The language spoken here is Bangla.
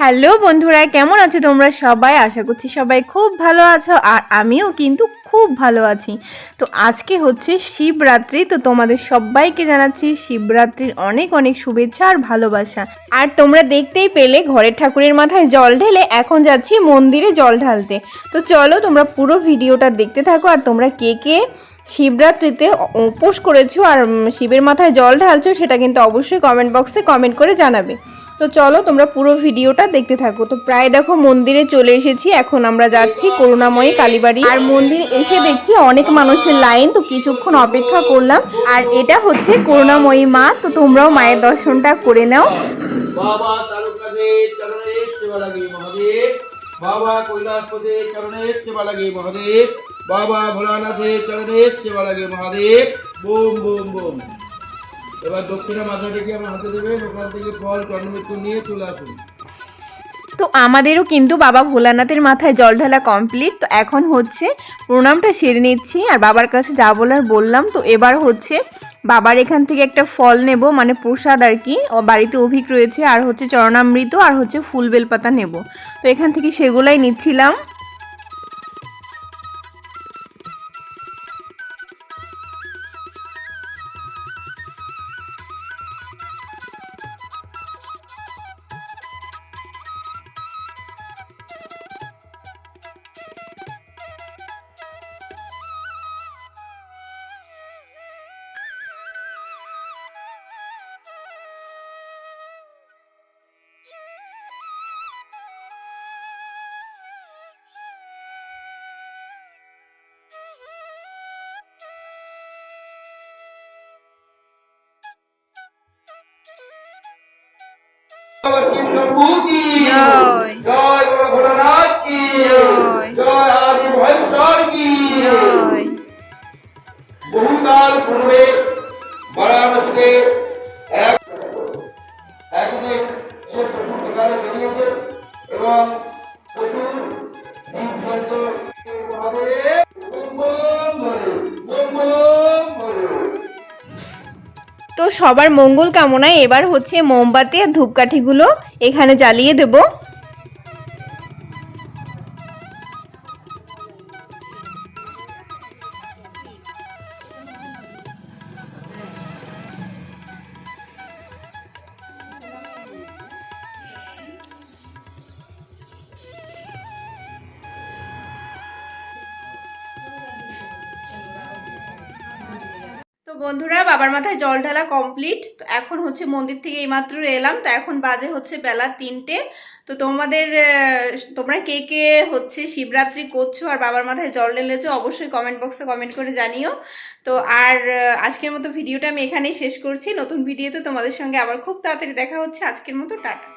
হ্যালো বন্ধুরা, কেমন আছো তোমরা সবাই? আশা করছি সবাই খুব ভালো আছো আর আমিও কিন্তু খুব ভালো আছি। তো আজকে হচ্ছে শিবরাত্রি, তো তোমাদের সবাইকে জানাচ্ছি শিবরাত্রির অনেক অনেক শুভেচ্ছা আর ভালোবাসা। আর তোমরা দেখতেই পেলে ঘরের ঠাকুরের মাথায় জল ঢেলে এখন যাচ্ছি মন্দিরে জল ঢালতে। তো চলো তোমরা পুরো ভিডিওটা দেখতে থাকো আর তোমরা কে কে শিবরাত্রিতে উপোস করেছ আর শিবের মাথায় জল ঢালছো সেটা কিন্তু অবশ্যই কমেন্ট বক্সে কমেন্ট করে জানাবে। তো চলো তোমরা পুরো ভিডিওটা দেখতে থাকো। তো প্রায় দেখো মন্দিরে চলে এসেছি, এখন আমরা যাচ্ছি করুণাময়ী কালীবাড়ি। আর মন্দির এসে দেখছি অনেক মানুষের লাইন, তো কিছুক্ষণ অপেক্ষা করলাম। আর এটা হচ্ছে করুণাময়ী মা, তো তোমরাও মায়ের দর্শনটা করে নাও। বাবা চরণে বাবা চরণে মহাদেব। বাবা ভোলানাথের চরণে সেবা লাগে মহাদেব। Bomb bomb bomb. এবার দক্ষিণা মাথা থেকে আমার হাতে দেবেন ওখান থেকে ফল চন্দ্রমিত্র নিয়ে চলে আসুন। তো আমাদেরও কিন্তু বাবা ভোলানাথের মাথায় জল ঢালা কমপ্লিট তো এখন হচ্ছে প্রণামটা সেরে নিচ্ছি, আর বাবার কাছে যা বলার বললাম। তো এবার হচ্ছে বাবার এখান থেকে একটা ফল নেব মানে প্রসাদ আর কি। বাড়িতে অভিক রয়েছে, আর হচ্ছে চরণামৃত, আর হচ্ছে ফুল বেলপাতা নেব। তো এখান থেকে সেগুলাই নিচ্ছিলাম। বহুকাল পূর্বে বারাণসীতে এক একদিন সে প্রচুর বিকালে বেরিয়েছে এবং প্রচুর জীবজন্তু মহাদেব সবার মঙ্গল কামনায় এবার হচ্ছে মোমবাতি আর ধূপকাঠিগুলো এখানে জ্বালিয়ে দেব। বন্ধুরা, বাবার মাথায় জল ঢালা কমপ্লিট তো এখন হচ্ছে মন্দির থেকে এইমাত্র এলাম। তো এখন বাজে হচ্ছে বেলা তিনটে। তো তোমাদের তোমরা কে কে হচ্ছে শিবরাত্রি করছ আর বাবার মাথায় জল ঢেলেছো অবশ্যই কমেন্ট বক্সে কমেন্ট করে জানিও। তো আর আজকের মতো ভিডিওটা আমি এখানেই শেষ করছি। নতুন ভিডিওতে তোমাদের সঙ্গে আবার খুব তাড়াতাড়ি দেখা হচ্ছে। আজকের মতো টাটা।